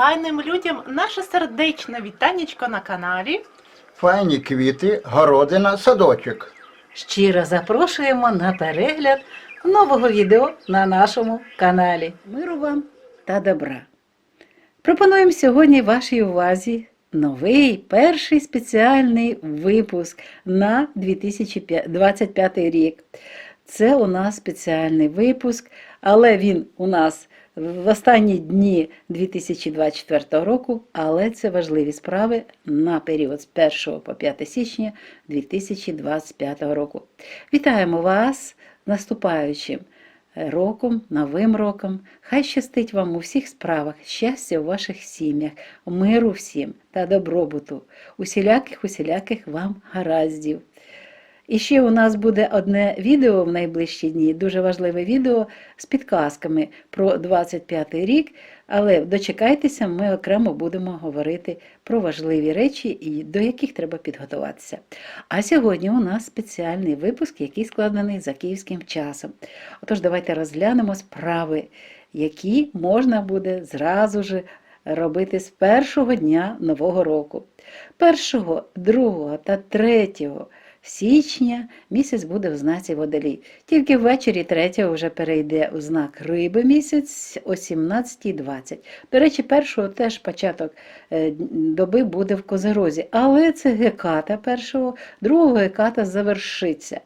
файним людям наше сердечне вітанечко на каналі. Файні квіти, городина, садочок. Щиро запрошуємо на перегляд нового відео на нашому каналі. Миру вам та добра. Пропонуємо сьогодні вашій увазі новий перший спеціальний випуск на 2025 рік. Це у нас спеціальний випуск, але він у нас в останні дні 2024 року, але це важливі справи на період з 1 по 5 січня 2025 року. Вітаємо вас наступаючим роком, новим роком. Хай щастить вам у всіх справах, щастя у ваших сім'ях, миру всім та добробуту, усіляких усіляких вам гараздів. І ще у нас буде одне відео в найближчі дні, дуже важливе відео з підказками про 25 рік. Але дочекайтеся, ми окремо будемо говорити про важливі речі, і до яких треба підготуватися. А сьогодні у нас спеціальний випуск, який складений за київським часом. Отож, давайте розглянемо справи, які можна буде зразу ж робити з першого дня нового року. 1, 2 та 3 січня місяць буде в знаці водолій. Тільки ввечері 3 вже перейде у знак риби місяць о 17.20. До речі, першого теж початок е, доби буде в Козерозі, але це геката першого, другого геката завершиться.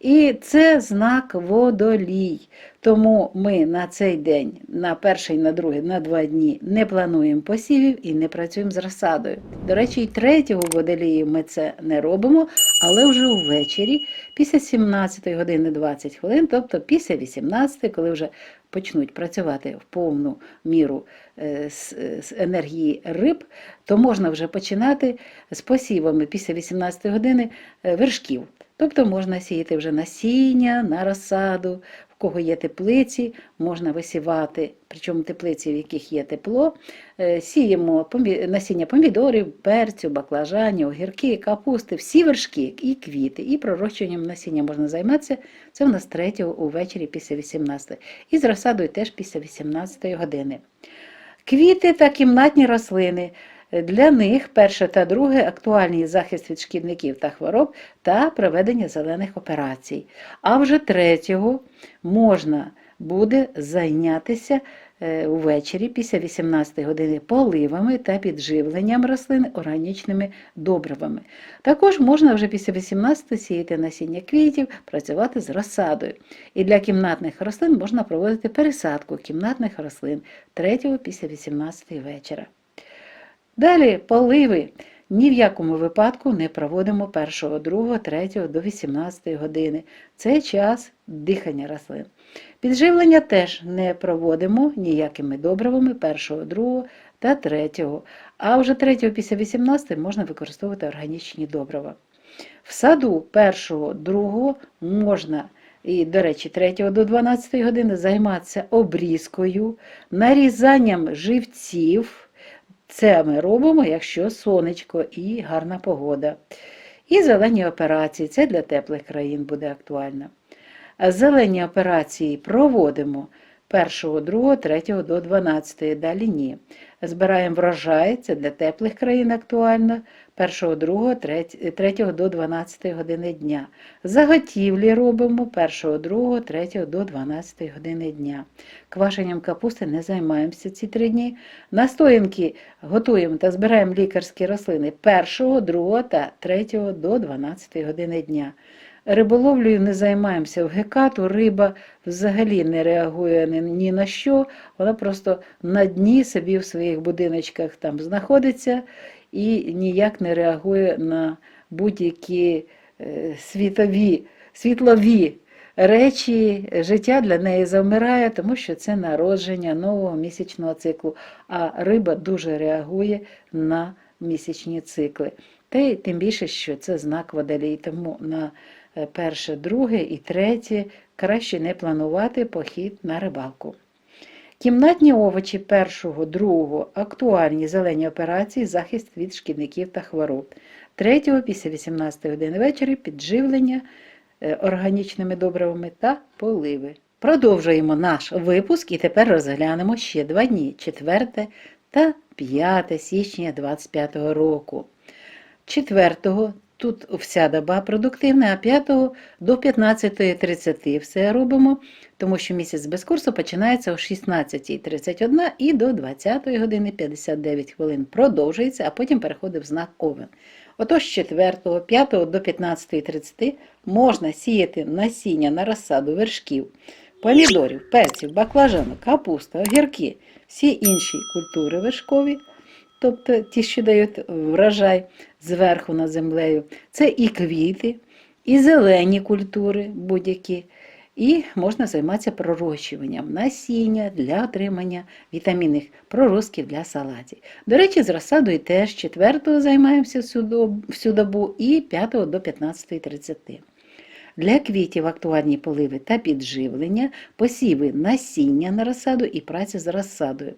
І це знак водолій. Тому ми на цей день, на перший, на другий, на два дні не плануємо посівів і не працюємо з розсадою. До речі, і третього водолії ми це не робимо, але вже увечері, після 17 години 20 хвилин, тобто після 18, коли вже почнуть працювати в повну міру е, з з енергії риб, то можна вже починати з посівами після 18 години е, вершків. Тобто можна сіяти вже насіння, на розсаду, в кого є теплиці, можна висівати, причому теплиці, в яких є тепло. Е, Сіємо насіння помідорів, перцю, баклажанів, огірки, капусти, всі вершки і квіти, і пророщуванням насіння можна займатися. Це в нас 3 увечері після 18. І з розсадою теж після 18 години. Квіти та кімнатні рослини. Для них перше та друге актуальний захист від шкідників та хвороб та проведення зелених операцій. А вже третього можна буде зайнятися е, увечері після 18 години поливами та підживленням рослин органічними добривами. Також можна вже після 18 сіяти насіння квітів, працювати з розсадою. І для кімнатних рослин можна проводити пересадку кімнатних рослин 3 після 18 вечора. Далі поливи. Ні в якому випадку не проводимо 1, 2, 3 до 18 години. Це час дихання рослин. Підживлення теж не проводимо ніякими добривами 1, 2 та 3. А вже 3 після 18 можна використовувати органічні добрива. В саду 1, 2 можна і, до речі, 3 до 12 години займатися обрізкою, нарізанням живців. Це ми робимо, якщо сонечко і гарна погода. І зелені операції, це для теплих країн буде актуально. Зелені операції проводимо 1, 2, 3 до 12, далі ні. Збираємо врожай, це для теплих країн актуально, 1, 2, 3, 3 до 12 години дня. Заготівлі робимо 1, 2, 3 до 12 години дня. Квашенням капусти не займаємося ці три дні. Настоянки готуємо та збираємо лікарські рослини 1, 2 та 3 до 12 години дня. Риболовлею не займаємося в гекату, риба взагалі не реагує ні, на що, вона просто на дні собі в своїх будиночках там знаходиться і ніяк не реагує на будь-які е, світові, світлові речі. Життя для неї завмирає, тому що це народження нового місячного циклу, а риба дуже реагує на місячні цикли. Та й тим більше, що це знак водолій, тому на е, перше, друге і третє краще не планувати похід на рибалку. Кімнатні овочі першого, другого, актуальні зелені операції, захист від шкідників та хвороб. Третього після 18 години вечора підживлення е, органічними добривами та поливи. Продовжуємо наш випуск і тепер розглянемо ще два дні 4 та 5 січня 25 року. 4 тут вся доба продуктивна, а 5 до 15.30 все робимо, тому що місяць без курсу починається о 16.31 і до 20 години 59 хвилин продовжується, а потім переходить в знак Овен. Отож, з 4, 5 до 15.30 можна сіяти насіння на розсаду вершків, помідорів, перців, баклажану, капуста, огірки, всі інші культури вершкові, тобто ті, що дають врожай зверху над землею. Це і квіти, і зелені культури будь-які. І можна займатися пророщуванням насіння для отримання вітамінних проростків для салатів. До речі, з розсадою теж 4 займаємося всю добу, і 5 до 15.30. Для квітів актуальні поливи та підживлення, посіви насіння на розсаду і праця з розсадою.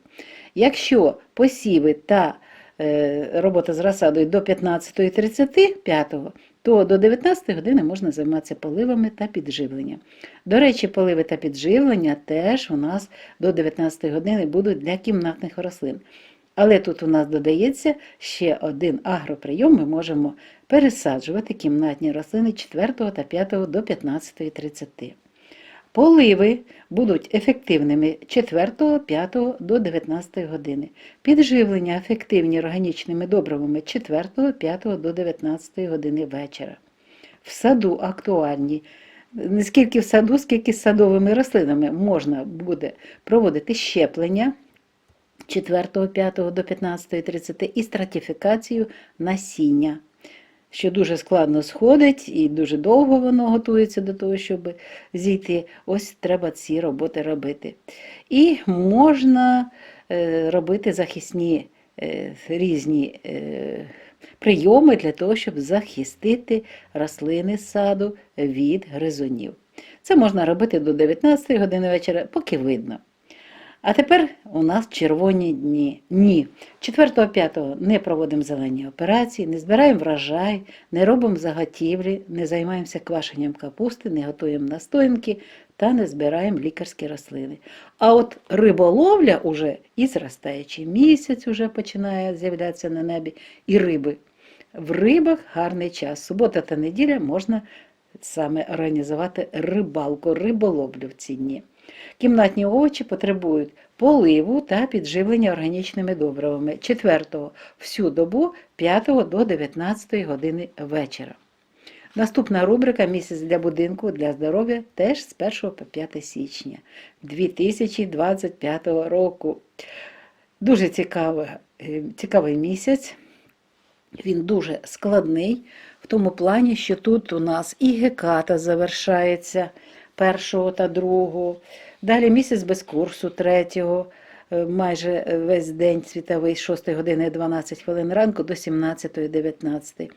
Якщо посіви та е, робота з розсадою до 15.30 5 то до 19 години можна займатися поливами та підживленням. До речі, поливи та підживлення теж у нас до 19 години будуть для кімнатних рослин. Але тут у нас додається ще один агроприйом. Ми можемо пересаджувати кімнатні рослини 4 та 5 до 15.30. Поливи будуть ефективними 4, 5 до 19 години. Підживлення ефективні органічними добривами 4, 5 до 19 години вечора. В саду актуальні. Не скільки в саду, скільки з садовими рослинами можна буде проводити щеплення 4, 5 до 15.30 і стратифікацію насіння що дуже складно сходить і дуже довго воно готується до того, щоб зійти. Ось треба ці роботи робити. І можна е, робити захисні е, різні е, прийоми для того, щоб захистити рослини саду від гризунів. Це можна робити до 19 години вечора, поки видно. А тепер у нас червоні дні. Ні. 4-5 не проводимо зелені операції, не збираємо врожай, не робимо заготівлі, не займаємося квашенням капусти, не готуємо настоянки та не збираємо лікарські рослини. А от риболовля уже і зростаючий місяць уже починає з'являтися на небі, і риби. В рибах гарний час. Субота та неділя можна саме організувати рибалку, риболовлю в ці дні. Кімнатні овочі потребують поливу та підживлення органічними добривами 4 всю добу 5 до 19 години вечора. Наступна рубрика Місяць для будинку для здоров'я теж з 1 по 5 січня 2025 року. Дуже цікавий, е, цікавий місяць. Він дуже складний в тому плані, що тут у нас і геката завершається першого та другого. Далі місяць без курсу третього, е, майже весь день світовий з 6 години 12 хвилин ранку до 17.19.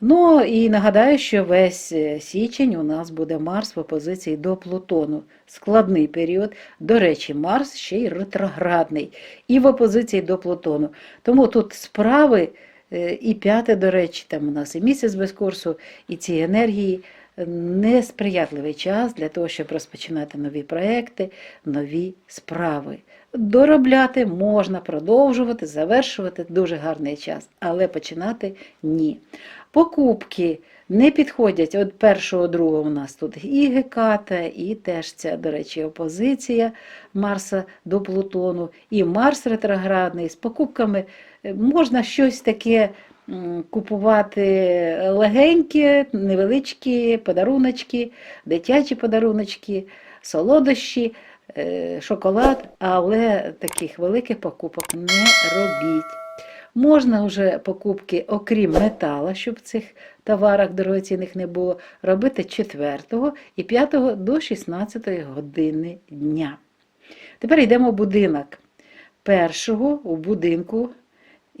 Ну і нагадаю, що весь е, січень у нас буде Марс в опозиції до Плутону. Складний період. До речі, Марс ще й ретроградний і в опозиції до Плутону. Тому тут справи е, і п'яте, до речі, там у нас і місяць без курсу, і ці енергії несприятливий час для того, щоб розпочинати нові проекти, нові справи. Доробляти можна, продовжувати, завершувати дуже гарний час, але починати ні. Покупки не підходять від першого, другого у нас тут і Геката, і теж ця, до речі, опозиція Марса до Плутону, і Марс ретроградний. З покупками е, можна щось таке купувати легенькі, невеличкі подаруночки, дитячі подаруночки, солодощі, е, шоколад, але таких великих покупок не робіть. Можна вже покупки, окрім метала, щоб в цих товарах дорогоцінних не було, робити 4 і 5 до 16 години дня. Тепер йдемо в будинок. Першого у будинку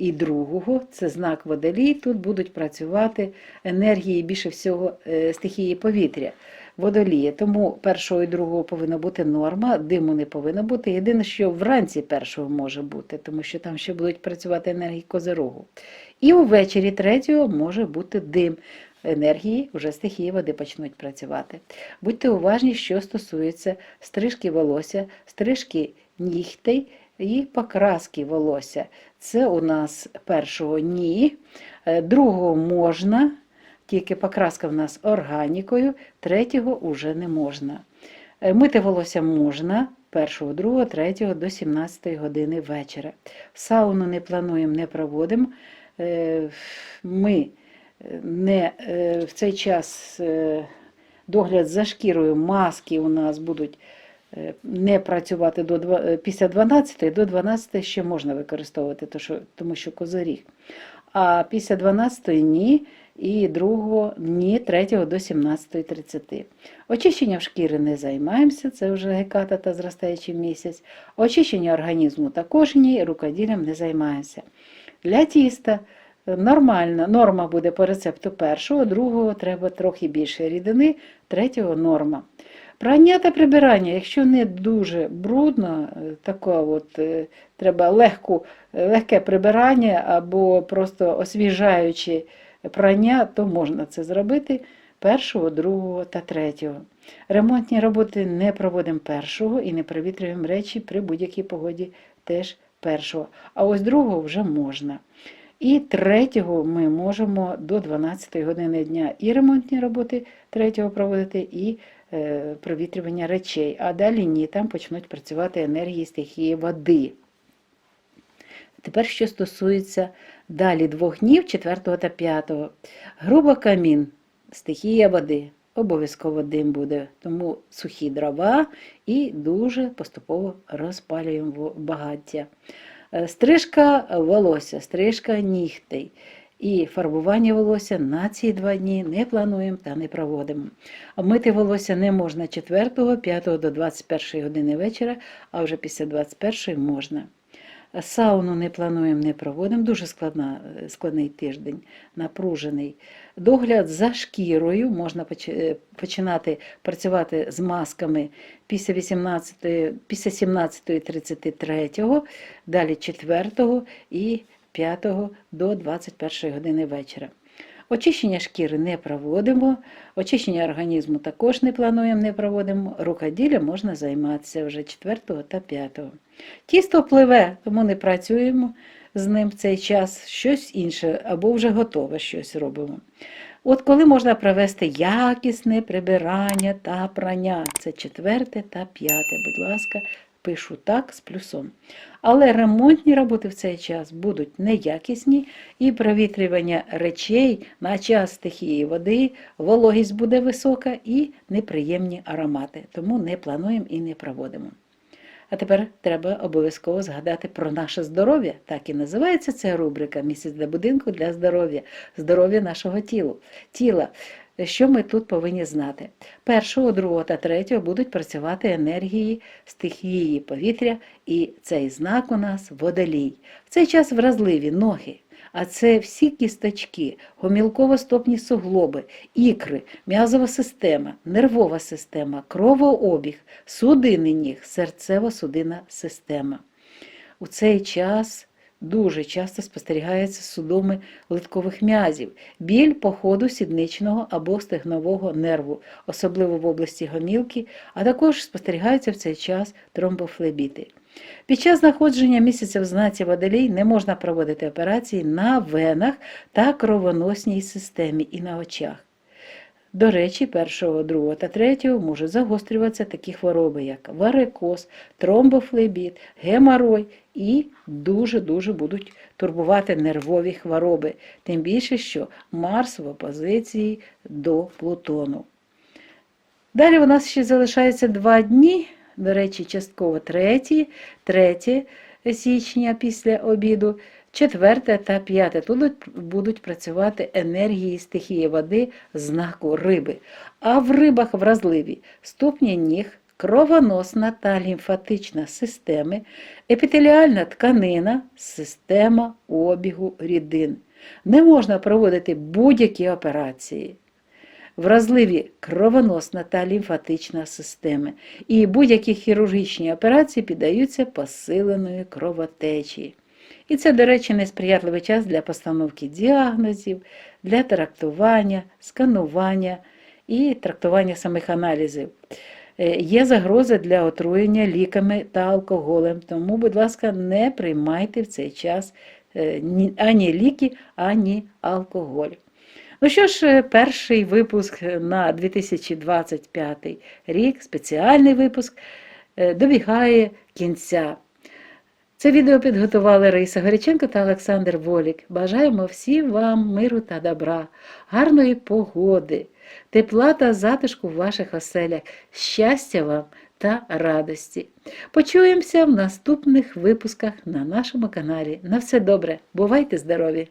і другого це знак водолій. Тут будуть працювати енергії більше всього е, стихії повітря. Водолія. Тому першого і другого повинна бути норма, диму не повинно бути. Єдине, що вранці першого може бути, тому що там ще будуть працювати енергії козирогу. І увечері третього може бути дим. Енергії вже стихії води почнуть працювати. Будьте уважні, що стосується стрижки волосся, стрижки нігтей, і покраски волосся. Це у нас першого ні, е, другого можна, тільки покраска в нас органікою, третього уже не можна. Е, Мити волосся можна першого, другого, третього до 17 години вечора. Сауну не плануємо, не проводимо. Е, Ми не в цей час догляд за шкірою, маски у нас будуть не працювати до е, після 12, до 12 ще можна використовувати, тому що козиріг. А після 12 ні, і другого ні, 3 до 17.30. Очищенням шкіри не займаємося, це вже геката та зростаючий місяць. Очищення організму також ні, рукоділлям не займаємося. Для тіста е, нормальна норма буде по рецепту першого, другого треба трохи більше рідини, третього норма. Прання та прибирання, якщо не дуже брудно, е, таке от, е, треба легку, е, легке прибирання або просто освіжаючи прання, то можна це зробити першого, другого та третього. Ремонтні роботи не проводимо першого і не провітрюємо речі при будь-якій погоді теж першого. А ось другого вже можна. І третього ми можемо до 12 години дня і ремонтні роботи третього проводити, і провітрювання речей. А далі ні, там почнуть працювати енергії стихії води. Тепер, що стосується далі двох днів, 4 та 5. Грубо камін, стихія води. Обов'язково дим буде, тому сухі дрова і дуже поступово розпалюємо багаття. Е, Стрижка волосся, стрижка нігтей і фарбування волосся на ці два дні не плануємо та не проводимо. Мити волосся не можна 4, 5 до 21 години вечора, а вже після 21 можна. Сауну не плануємо, не проводимо. Дуже складна, е, складний тиждень, напружений. Догляд за шкірою можна е, починати працювати з масками після 18, після 17.33, далі 4 і 5 до 21 години вечора. Очищення шкіри не проводимо, очищення організму також не плануємо, не проводимо. Рукоділлям можна займатися вже 4 та 5. Тісто пливе, тому не працюємо з ним в цей час, щось інше або вже готове щось робимо. От коли можна провести якісне прибирання та прання, це четверте та п'яте, будь ласка, пишу так з плюсом. Але ремонтні роботи в цей час будуть неякісні, і провітрювання речей на час стихії води, вологість буде висока і неприємні аромати. Тому не плануємо і не проводимо. А тепер треба обов'язково згадати про наше здоров'я. Так і називається ця рубрика Місяць для будинку для здоров'я, здоров'я нашого тіла. Що ми тут повинні знати? Першого, другого та третього будуть працювати енергії стихії повітря, і цей знак у нас водолій. В цей час вразливі ноги. А це всі кісточки, гомілково-стопні суглоби, ікри, м'язова система, нервова система, кровообіг, судини ніг, серцево-судинна система. У цей час дуже часто спостерігаються судоми литкових м'язів, біль по ходу сідничного або стегнового нерву, особливо в області гомілки, а також спостерігаються в цей час тромбофлебіти. Під час знаходження місяця в знаці водолій не можна проводити операції на венах та кровоносній системі і на очах. До речі, першого, другого та третього можуть загострюватися такі хвороби, як варикоз, тромбофлебіт, геморой і дуже-дуже будуть турбувати нервові хвороби, тим більше, що Марс в опозиції до Плутону. Далі у нас ще залишається два дні, до речі, частково 3, 3 січня після обіду, 4 та 5. Тут будуть працювати енергії стихії води знаку риби. А в рибах вразливі ступні ніг, кровоносна та лімфатична системи, епітеліальна тканина, система обігу рідин. Не можна проводити будь-які операції вразливі кровоносна та лімфатична системи, і будь-які хірургічні операції піддаються посиленої кровотечі. І це, до речі, несприятливий час для постановки діагнозів, для трактування, сканування і трактування самих аналізів. Е, Є загроза для отруєння ліками та алкоголем, тому, будь ласка, не приймайте в цей час е, ані ліки, ані алкоголь. Ну що ж, е, перший випуск на 2025 рік, спеціальний випуск, добігає кінця. Це відео підготували Раїса Горяченко та Олександр Волік. Бажаємо всім вам миру та добра, гарної погоди, тепла та затишку в ваших оселях, щастя вам та радості. Почуємося в наступних випусках на нашому каналі. На все добре, бувайте здорові!